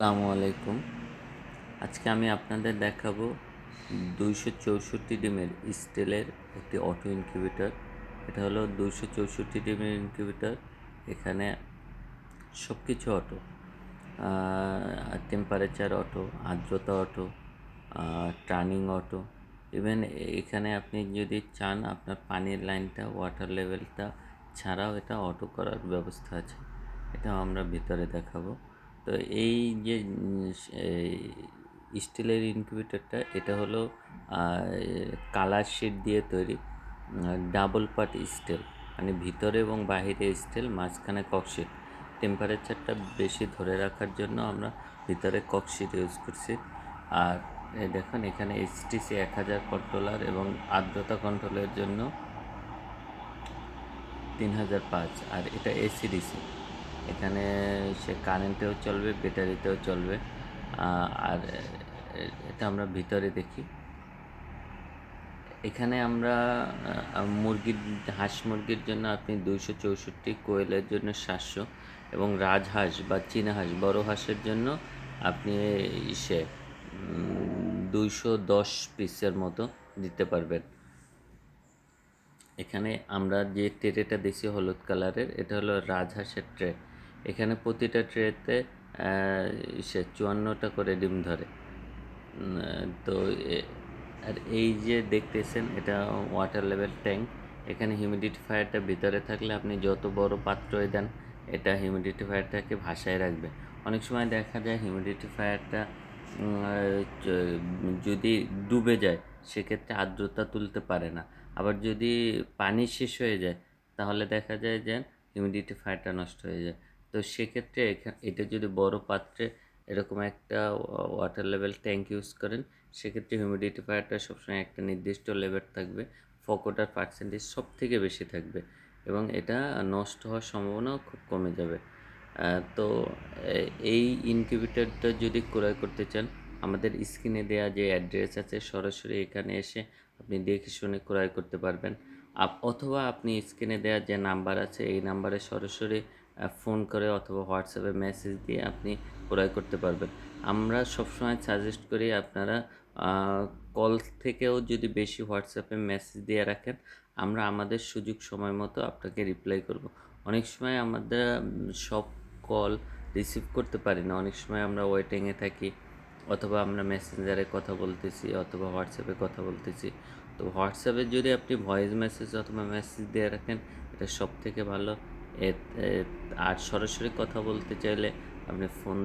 আসসালামু আলাইকুম। আজকে আমি আপনাদের দেখাবো দুইশো চৌষট্টি ডিমের স্টিলের একটি অটো ইনকিউবেটর। এটা হলো দুইশো চৌষট্টি ডিমের ইনকিউবেটর। এখানে সব কিছু অটো টেম্পারেচার অটো, আর্দ্রতা অটো টার্নিং অটো। ইভেন এখানে আপনি যদি চান আপনার পানির লাইনটা ওয়াটার লেভেলটা ছাড়াও এটা অটো করার ব্যবস্থা আছে। এটাও আমরা ভিতরে দেখাবো। তো এই যে স্টিলের ইনকিউবেটরটা, এটা হলো কালার শিট দিয়ে তৈরি, ডাবল পার্ট স্টিল মানে ভিতরে এবং বাহিরে স্টিল, মাঝখানে ককশিট টেম্পারেচারটা বেশি ধরে রাখার জন্য আমরা ভিতরে ককশিট ইউজ করছি। আর দেখুন, এখানে এইচটিসি এক হাজার কন্ট্রোলার এবং আর্দ্রতা কন্ট্রোলের জন্য তিন হাজার পাঁচ, আর এটা এসিডিসি এখানে সে কারেন্টেও চলবে ব্যাটারিতেও চলবে আর এটা আমরা ভিতরে দেখি। এখানে আমরা মুরগির, হাঁস মুরগির জন্য আপনি দুইশো চৌষট্টি, কোয়েলের জন্য সাতশো এবং রাজহাঁস বা চীনা হাঁস বড় হাঁসের জন্য আপনি সে দুইশো দশ পিসের মতো দিতে পারবেন। এখানে আমরা যে ট্রেটা দিছি হলুদ কালারের এটা হলো রাজহাঁসের ট্রে এখানে প্রতিটা ট্রেতে সে চুয়ান্নটা করে ডিম ধরে। তো আর এই যে দেখতেছেন, এটা ওয়াটার লেভেল ট্যাঙ্ক এখানে হিউমিডিফায়ারটা ভিতরে থাকলে আপনি যত বড় পাত্রই দেন, এটা হিউমিডিফায়ারটাকে ভাসায় রাখবে। অনেক সময় দেখা যায় হিউমিডিফায়ারটা যদি ডুবে যায়, সেক্ষেত্রে আর্দ্রতা তুলতে পারে না। আবার যদি পানি শেষ হয়ে যায়, তাহলে দেখা যায় যে হিউমিডিফায়ারটা নষ্ট হয়ে যায়। তো সেক্ষেত্রে এটা যদি বড় পাত্রে এরকম একটা ওয়াটার লেভেল ট্যাঙ্ক ইউজ করেন, সেক্ষেত্রে হিউমিডিটি হিউমিডিফায়ারটা সবসময় একটা নির্দিষ্ট লেভেল থাকবে, ফকোটার পার্সেন্টেজ সব থেকে বেশি থাকবে এবং এটা নষ্ট হওয়ার সম্ভাবনাও খুব কমে যাবে। তো এই ইনকিউবেটরটা যদি ক্রয় করতে চান, আমাদের স্ক্রিনে দেওয়া যে অ্যাড্রেস আছে, সরাসরি এখানে এসে আপনি দেখে শুনে ক্রয় করতে পারবেন। অথবা আপনি স্ক্রিনে দেওয়া যে নাম্বার আছে, এই নাম্বারে সরাসরি ফোন করে অথবা হোয়াটসঅ্যাপে মেসেজ দিয়ে আপনি ক্রয় করতে পারবেন। আমরা সবসময় সাজেস্ট করি আপনারা কল থেকেও যদি বেশি হোয়াটসঅ্যাপে মেসেজ দিয়ে রাখেন, আমরা আমাদের সুযোগ সময় মতো আপনাকে রিপ্লাই করব। অনেক সময় আমাদের সব কল রিসিভ করতে পারি না। অনেক সময় আমরা ওয়েটিংয়ে থাকি, অথবা আমরা মেসেঞ্জারে কথা বলতেছি, অথবা হোয়াটসঅ্যাপে কথা বলতেছি। তো হোয়াটসঅ্যাপে যদি আপনি ভয়েস মেসেজ অথবা মেসেজ দিয়ে রাখেন, এটা সব থেকে ভালো। আর সরাসরি কথা বলতে চাইলে আপনি ফোন